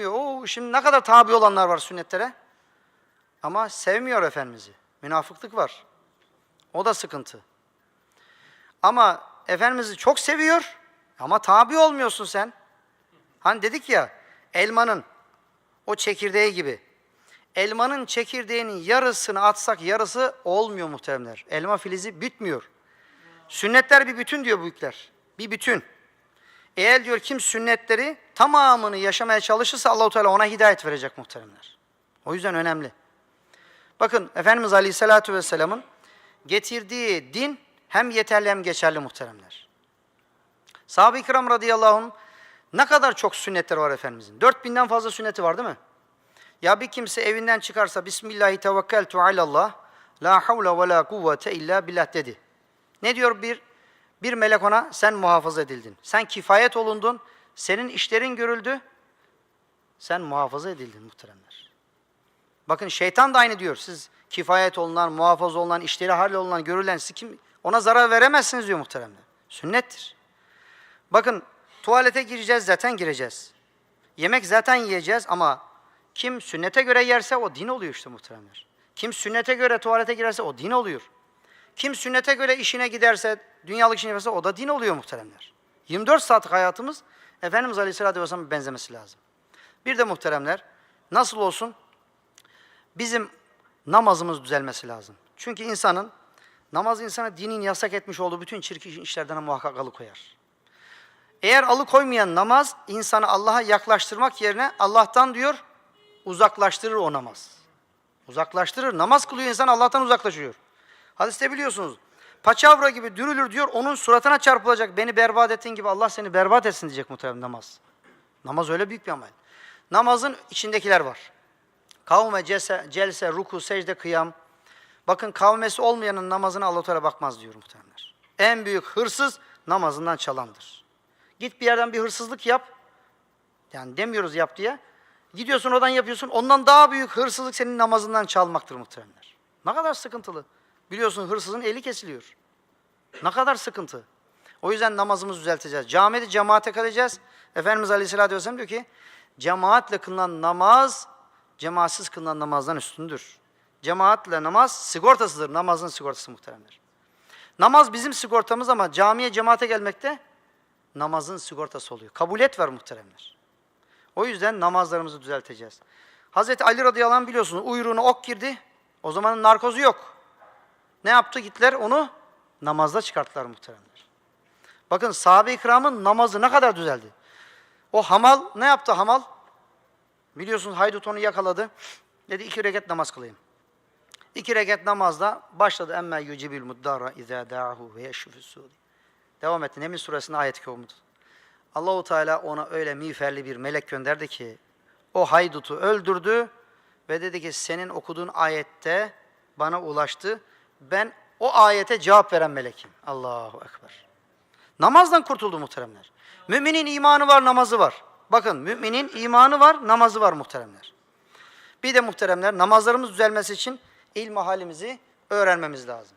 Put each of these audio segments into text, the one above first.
Oo, şimdi ne kadar tabi olanlar var sünnetlere. Ama sevmiyor Efendimiz'i. Münafıklık var. O da sıkıntı. Ama Efendimiz'i çok seviyor ama tabi olmuyorsun sen. Hani dedik ya elmanın o çekirdeği gibi. Elmanın çekirdeğinin yarısını atsak yarısı olmuyor muhteremler. Elma filizi bitmiyor. Sünnetler bir bütün diyor büyükler. Bir bütün. Eğer diyor kim sünnetleri tamamını yaşamaya çalışırsa Allahu Teala ona hidayet verecek muhteremler. O yüzden önemli. Bakın Efendimiz Aleyhisselatü Vesselam'ın getirdiği din hem yeterli hem geçerli muhteremler. Sahabe-i kiram radıyallahu anh ne kadar çok sünnetleri var Efendimizin. 4000'den fazla sünneti var değil mi? Ya bir kimse evinden çıkarsa Bismillahi tevekkeltu alallah la havle ve la kuvvete illa billah dedi. Ne diyor bir bir melek ona sen muhafaza edildin. Sen kifayet olundun. Senin işlerin görüldü. Sen muhafaza edildin muhteremler. Bakın şeytan da aynı diyor. Siz kifayet olunan, muhafaza olunan, işleri hallolunan, görülen siz kim ona zarar veremezsiniz diyor muhteremler. Sünnettir. Bakın tuvalete gireceğiz zaten gireceğiz. Yemek zaten yiyeceğiz ama kim sünnete göre yerse o din oluyor işte muhteremler. Kim sünnete göre tuvalete girerse o din oluyor. Kim sünnete göre işine giderse, dünyalık işine giderse o da din oluyor muhteremler. 24 saatlik hayatımız Efendimiz Aleyhisselatü Vesselam'a benzemesi lazım. Bir de muhteremler, nasıl olsun? Bizim namazımız düzelmesi lazım. Çünkü insanın, namaz insana dinin yasak etmiş olduğu bütün çirkin işlerden muhakkak alıkoyar. Eğer alıkoymayan namaz, insanı Allah'a yaklaştırmak yerine Allah'tan diyor, uzaklaştırır o namaz. Uzaklaştırır. Namaz kılıyor insan Allah'tan uzaklaşıyor. Hadiste biliyorsunuz. Paçavra gibi dürülür diyor, onun suratına çarpılacak. Beni berbat ettiğin gibi Allah seni berbat etsin diyecek muhtemelen namaz. Namaz öyle büyük bir amel. Namazın içindekiler var. Kavme, celse, celse, ruku, secde, kıyam. Bakın kavmesi olmayanın namazına Allah Teala bakmaz diyor muhtemelenler. En büyük hırsız namazından çalandır. Git bir yerden bir hırsızlık yap. Yani demiyoruz yap diye. Gidiyorsun oradan yapıyorsun. Ondan daha büyük hırsızlık senin namazından çalmaktır muhtemelenler. Ne kadar sıkıntılı. Biliyorsun hırsızın eli kesiliyor. Ne kadar sıkıntı. O yüzden namazımızı düzelteceğiz. Camide cemaate kalacağız. Efendimiz Aleyhisselatü Vesselam diyor ki, cemaatle kılınan namaz, cemaatsiz kılınan namazdan üstündür. Cemaatle namaz sigortasıdır. Namazın sigortası muhteremler. Namaz bizim sigortamız ama camiye cemaate gelmekte namazın sigortası oluyor. Kabuliyet var muhteremler. O yüzden namazlarımızı düzelteceğiz. Hazreti Ali radıyallahu anh biliyorsunuz uyruğuna ok girdi. O zamanın narkozu yok. Ne yaptı? Gittiler onu namazda çıkarttılar muhteremler. Bakın sahabe-i kiramın namazı ne kadar düzeldi. O hamal ne yaptı hamal? Biliyorsunuz haydut onu yakaladı. Dedi iki rekat namaz kılayım. İki rekat namazda başladı. Emme yucibil muddara izâ da'ahu ve yeşşüfü Devam etti. Neml suresinde ayet okudu. Allahu Teala ona öyle miğferli bir melek gönderdi ki o haydutu öldürdü ve dedi ki senin okuduğun ayette bana ulaştı. Ben o ayete cevap veren melekim. Allahu Ekber. Namazdan kurtuldu muhteremler. Müminin imanı var, namazı var. Bakın müminin imanı var, namazı var muhteremler. Bir de muhteremler namazlarımız düzelmesi için ilmi halimizi öğrenmemiz lazım.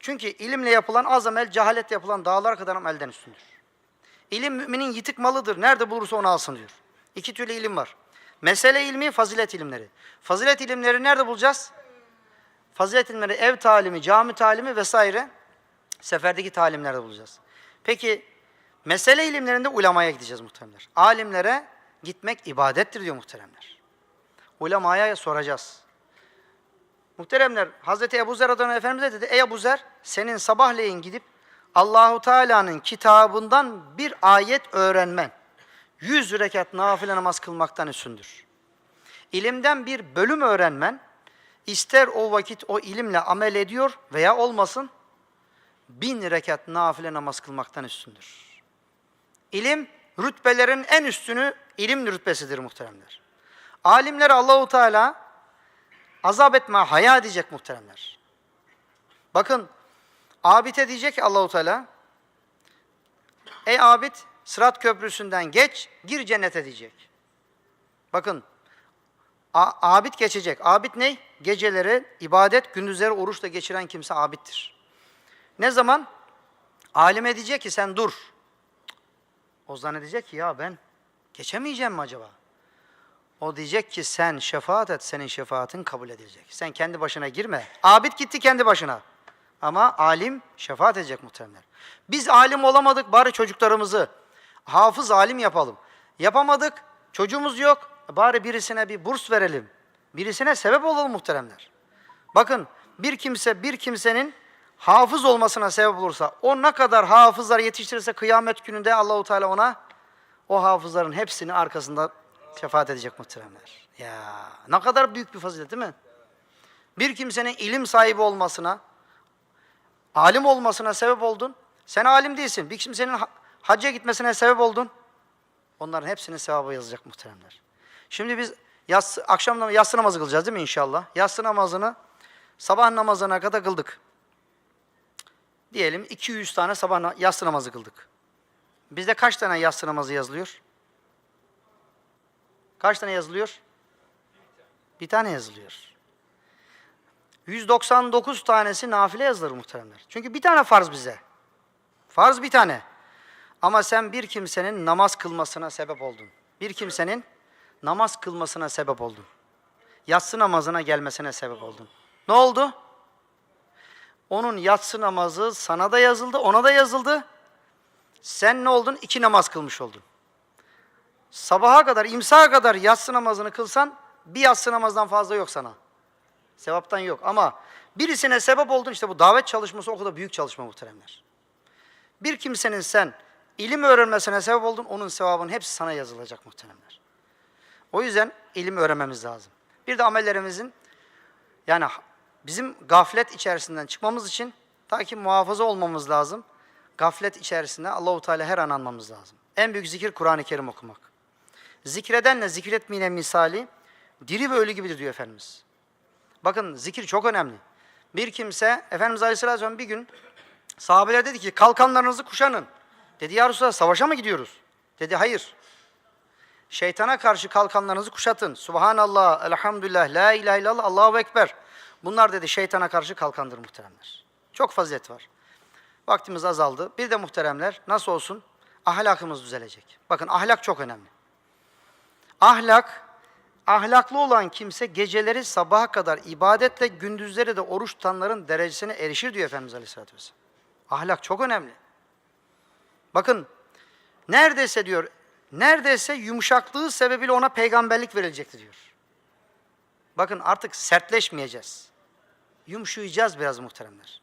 Çünkü ilimle yapılan az amel, cehaletle yapılan dağlar kadar amelden üstündür. İlim müminin yitik malıdır. Nerede bulursa onu alsın diyor. İki türlü ilim var. Mesele ilmi, fazilet ilimleri. Fazilet ilimleri nerede bulacağız? Fazilet ev talimi, cami talimi vesaire seferdeki talimlerde bulacağız. Peki mesele ilimlerinde ulemaya gideceğiz muhteremler. Alimlere gitmek ibadettir diyor muhteremler. Ulemaya soracağız. Muhteremler Hazreti Ebu Zer adına Efendimiz dedi ey Ebu Zer senin sabahleyin gidip Allahu Teala'nın kitabından bir ayet öğrenmen yüz rekat nafile namaz kılmaktan üstündür. İlimden bir bölüm öğrenmen ister o vakit o ilimle amel ediyor veya olmasın bin rekat nafile namaz kılmaktan üstündür. İlim rütbelerin en üstünü ilim rütbesidir muhteremler. Alimlere Allahu Teala azap etme, haya edecek muhteremler. Bakın abite diyecek Allahu Teala Ey abid Sırat köprüsünden geç, gir cennete diyecek. Bakın abid geçecek. Abid ne? Geceleri ibadet, gündüzleri oruçla geçiren kimse abittir. Ne zaman? Alime diyecek ki sen dur. O zannedecek ki ya ben geçemeyeceğim mi acaba? O diyecek ki sen şefaat et, senin şefaatin kabul edilecek. Sen kendi başına girme. Abid gitti kendi başına. Ama alim şefaat edecek muhteremler. Biz alim olamadık, bari çocuklarımızı hafız alim yapalım. Yapamadık, çocuğumuz yok, bari birisine bir burs verelim. Birisine sebep olalım muhteremler. Bakın bir kimse bir kimsenin hafız olmasına sebep olursa, o ne kadar hafızlar yetiştirirse kıyamet gününde Allahu Teala ona o hafızların hepsini arkasında şefaat edecek muhteremler. Ya ne kadar büyük bir fazilet değil mi? Bir kimsenin ilim sahibi olmasına, alim olmasına sebep oldun. Sen alim değilsin. Bir kimsenin ha- hacca gitmesine sebep oldun. Onların hepsinin sevabı yazacak muhteremler. Şimdi biz yatsı, akşam yatsı namazı kılacağız değil mi inşallah? Yatsı namazını sabah namazına kadar kıldık. Diyelim 200 tane sabah yatsı namazı kıldık. Bizde kaç tane yatsı namazı yazılıyor? Kaç tane yazılıyor? Bir tane yazılıyor. 199 tanesi nafile yazılır muhteremler. Çünkü bir tane farz bize. Farz bir tane. Ama sen bir kimsenin namaz kılmasına sebep oldun. Bir kimsenin namaz kılmasına sebep oldun. Yatsı namazına gelmesine sebep oldun. Ne oldu? Onun yatsı namazı sana da yazıldı, ona da yazıldı. Sen ne oldun? İki namaz kılmış oldun. Sabaha kadar, imsaha kadar yatsı namazını kılsan bir yatsı namazdan fazla yok sana. Sevaptan yok ama birisine sebep oldun işte bu davet çalışması o kadar büyük çalışma muhteremler. Bir kimsenin sen ilim öğrenmesine sebep oldun onun sevabının hepsi sana yazılacak muhteremler. O yüzden ilim öğrenmemiz lazım. Bir de amellerimizin yani bizim gaflet içerisinden çıkmamız için ta ki muhafaza olmamız lazım. Gaflet içerisinde Allahu Teala her an anmamız lazım. En büyük zikir Kur'an-ı Kerim okumak. Zikredenle zikretmeyene misali diri ve ölü gibidir diyor Efendimiz. Bakın zikir çok önemli. Bir kimse Efendimiz Aleyhisselatü bir gün sahabeler dedi ki kalkanlarınızı kuşanın. Dedi ya Resulallah savaşa mı gidiyoruz? Dedi hayır. Şeytana karşı kalkanlarınızı kuşatın. Subhanallah, elhamdülillah, la ilahe illallah, Allahu Ekber. Bunlar dedi şeytana karşı kalkandır muhteremler. Çok fazilet var. Vaktimiz azaldı. Bir de muhteremler nasıl olsun? Ahlakımız düzelecek. Bakın ahlak çok önemli. Ahlak, ahlaklı olan kimse geceleri sabaha kadar ibadetle, gündüzleri de oruç tutanların derecesine erişir diyor Efendimiz Aleyhisselatü Vesselam. Ahlak çok önemli. Bakın, neredeyse diyor, neredeyse yumuşaklığı sebebiyle ona peygamberlik verilecekti diyor. Bakın artık sertleşmeyeceğiz. Yumuşayacağız biraz muhteremler.